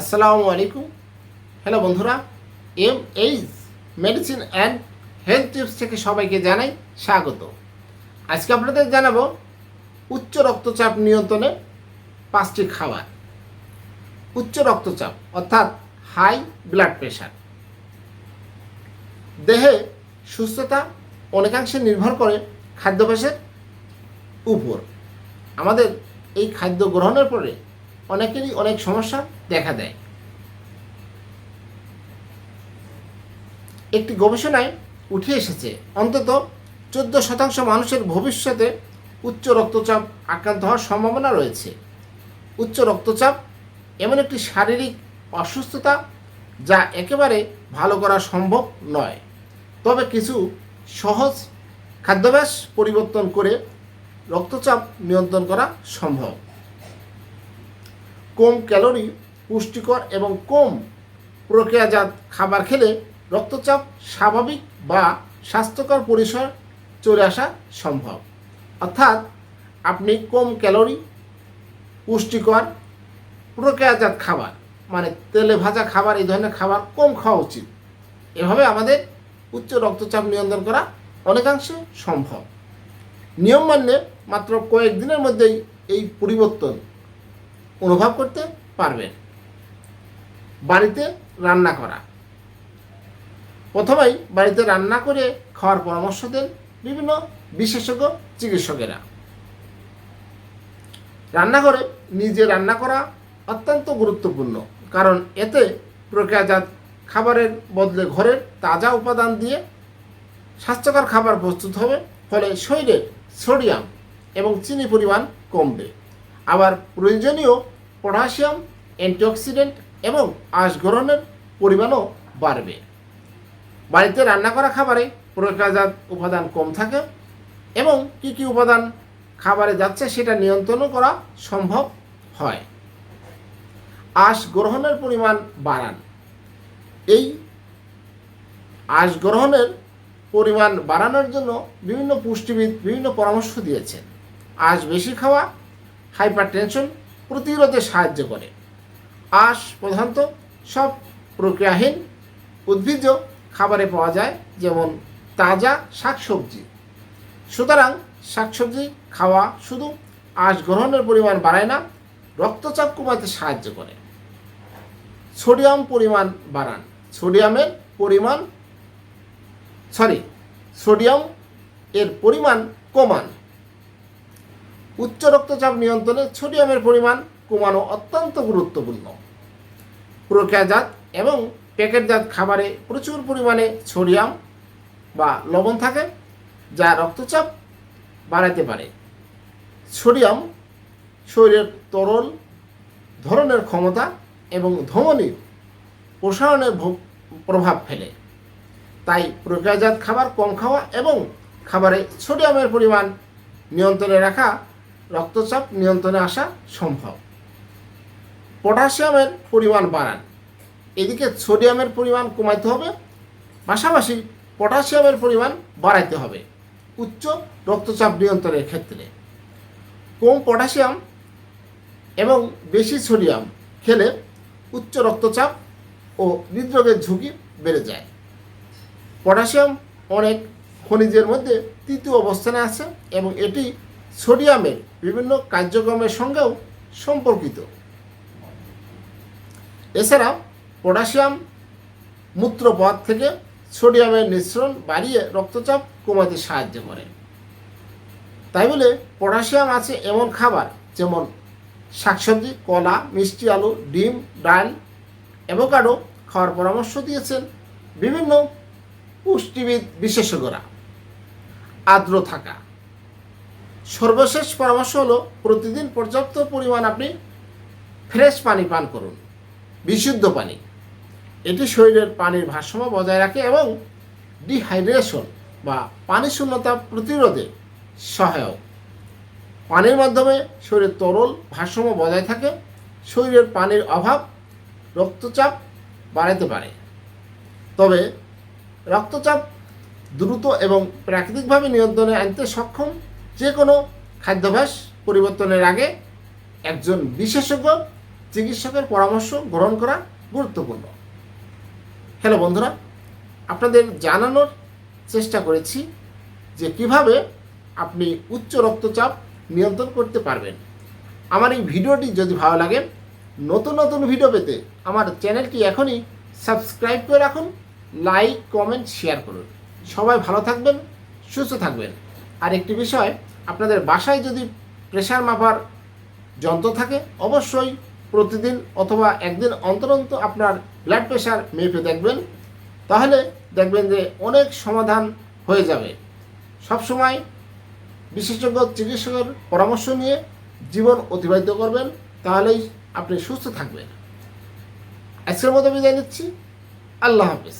আসসালামু আলাইকুম। হ্যালো বন্ধুরা। M H medicine and health tips থেকে সবাইকে জানাই স্বাগত। আজকে আপনাদের জানাব উচ্চ রক্তচাপ নিয়ন্ত্রণে পাঁচটি খাবার। উচ্চ রক্তচাপ, অর্থাৎ হাই ব্লাড প্রেশার দেহে সুস্থতা অনেকাংশে নির্ভর করে খাদ্যাভ্যাসের উপর। আমাদের এই খাদ্য গ্রহণের পরে অনেকেরই অনেক সমস্যা দেখা দেয়। একটি গবেষণায় উঠে এসেছে, অন্তত চোদ্দ শতাংশ মানুষের ভবিষ্যতে উচ্চ রক্তচাপ আক্রান্ত হওয়ার সম্ভাবনা রয়েছে। উচ্চ রক্তচাপ এমন একটি শারীরিক অসুস্থতা যা একেবারে ভালো করা সম্ভব নয়। তবে কিছু সহজ খাদ্যাভ্যাস পরিবর্তন করে রক্তচাপ নিয়ন্ত্রণ করা সম্ভব। কম ক্যালোরি পুষ্টিকর এবং কম প্রক্রিয়াজাত খাবার খেলে রক্তচাপ স্বাভাবিক বা স্বাস্থ্যকর পরিসর চলে আসা সম্ভব। অর্থাৎ আপনি কম ক্যালোরি পুষ্টিকর প্রক্রিয়াজাত খাবার মানে তেলে ভাজা খাবার, এই ধরনের খাবার কম খাওয়া উচিত। এভাবে আমাদের উচ্চ রক্তচাপ নিয়ন্ত্রণ করা অনেকাংশে সম্ভব। নিয়ম মানলে মাত্র কয়েকদিনের মধ্যেই এই পরিবর্তন অনুভব করতে পারবেন। বাড়িতে রান্না করা। প্রথমেই বাড়িতে রান্না করে খাওয়ার পরামর্শ দেন বিভিন্ন বিশেষজ্ঞ চিকিৎসকেরা। রান্নাঘরে নিজে রান্না করা অত্যন্ত গুরুত্বপূর্ণ, কারণ এতে প্রক্রিয়াজাত খাবারের বদলে ঘরের তাজা উপাদান দিয়ে স্বাস্থ্যকর খাবার প্রস্তুত হবে, ফলে শরীরে সোডিয়াম এবং চিনি পরিমাণ কমবে। আবার প্রয়োজনীয় পটাশিয়াম, অ্যান্টিঅক্সিডেন্ট এবং আঁশ গ্রহণের পরিমাণও বাড়বে। বাড়িতে রান্না করা খাবারে প্রক্রিয়াজাত উপাদান কম থাকে এবং কি কি উপাদান খাবারে যাচ্ছে সেটা নিয়ন্ত্রণও করা সম্ভব হয়। আঁশ গ্রহণের পরিমাণ বাড়ান। এই আঁশ গ্রহণের পরিমাণ বাড়ানোর জন্য বিভিন্ন পুষ্টিবিদ বিভিন্ন পরামর্শ দিয়েছেন। আঁশ বেশি খাওয়া হাইপার টেনশন প্রতিরোধে সাহায্য করে। আঁশ প্রধানত সব প্রক্রিয়াহীন, উদ্ভিজ্জ খাবারে পাওয়া যায়, যেমন তাজা শাকসবজি। সুতরাং শাকসবজি খাওয়া শুধু আঁশ গ্রহণের পরিমাণ বাড়ায় না, রক্তচাপ কমাতে সাহায্য করে। সোডিয়াম পরিমাণ বাড়ান। সোডিয়ামের পরিমাণ, সরি, সোডিয়াম এর পরিমাণ কমান। উচ্চ রক্তচাপ নিয়ন্ত্রণে সোডিয়ামের পরিমাণ কমানো অত্যন্ত গুরুত্বপূর্ণ। প্রক্রিয়াজাত এবং প্যাকেটজাত খাবারে প্রচুর পরিমাণে সোডিয়াম বা লবণ থাকে, যা রক্তচাপ বাড়াতে পারে। সোডিয়াম শরীরের তরল ধরনের ক্ষমতা এবং ধমনির প্রসারণের প্রভাব ফেলে। তাই প্রক্রিয়াজাত খাবার কম খাওয়া এবং খাবারে সোডিয়ামের পরিমাণ নিয়ন্ত্রণে রাখা রক্তচাপ নিয়ন্ত্রণে আসা সম্ভব। পটাশিয়ামের পরিমাণ বাড়ান। এদিকে সোডিয়ামের পরিমাণ কমাইতে হবে, পাশাপাশি পটাশিয়ামের পরিমাণ বাড়াইতে হবে উচ্চ রক্তচাপ নিয়ন্ত্রণের ক্ষেত্রে। কম পটাশিয়াম এবং বেশি সোডিয়াম খেলে উচ্চ রক্তচাপ ও হৃদরোগের ঝুঁকি বেড়ে যায়। পটাশিয়াম অনেক খনিজের মধ্যে তৃতীয় অবস্থানে আছে এবং এটি সোডিয়ামের বিভিন্ন কার্যক্রমের সঙ্গেও সম্পর্কিত। এছাড়া পটাশিয়াম মূত্রপথ থেকে সোডিয়ামের মিশ্রণ বাড়িয়ে রক্তচাপ কমাতে সাহায্য করে। তাই বলে পটাশিয়াম আছে এমন খাবার যেমন শাকসবজি, কলা, মিষ্টি আলু, ডিম, ডাল, অ্যাভোকাডো খাওয়ার পরামর্শ দিয়েছেন বিভিন্ন পুষ্টিবিদ বিশেষজ্ঞরা। আর্দ্র থাকা। সর্বশেষ পরামর্শ হলো, প্রতিদিন পর্যাপ্ত পরিমাণ আপনি ফ্রেশ পানি পান করুন, বিশুদ্ধ পানি। এটি শরীরের পানির ভারসাম্য বজায় রাখে এবং ডিহাইড্রেশন বা পানি শূন্যতা প্রতিরোধে সহায়ক। পানির মাধ্যমে শরীরের তরল ভারসাম্য বজায় থাকে, শরীরের পানির অভাব রক্তচাপ বাড়াতে পারে। তবে রক্তচাপ দ্রুত এবং প্রাকৃতিকভাবে নিয়ন্ত্রণে আনতে সক্ষম যে কোনো খাদ্যাভ্যাস পরিবর্তনের আগে একজন বিশেষজ্ঞ চিকিৎসকের পরামর্শ গ্রহণ করা গুরুত্বপূর্ণ। হ্যালো বন্ধুরা, আপনাদের জানানোর চেষ্টা করেছি যে কীভাবে আপনি উচ্চ রক্তচাপ নিয়ন্ত্রণ করতে পারবেন। আমার এই ভিডিওটি যদি ভালো লাগে, নতুন নতুন ভিডিও পেতে আমার চ্যানেলটি এখনই সাবস্ক্রাইব করে রাখুন, লাইক, কমেন্ট, শেয়ার করুন। সবাই ভালো থাকবেন, সুস্থ থাকবেন। আর একটি বিষয়, আপনাদের বাসায় যদি প্রেশার মাপার যন্ত্র থাকে, অবশ্যই প্রতিদিন অথবা একদিন অন্তর আপনার ব্লাড প্রেশার মেপে দেখবেন। তাহলে দেখবেন যে অনেক সমাধান হয়ে যাবে। সবসময় বিশেষজ্ঞ চিকিৎসকের পরামর্শ নিয়ে জীবন অতিবাহিত করবেন, তাহলেই আপনি সুস্থ থাকবেন। আজকের মতো বিদায় নিচ্ছি। আল্লাহ হাফিজ।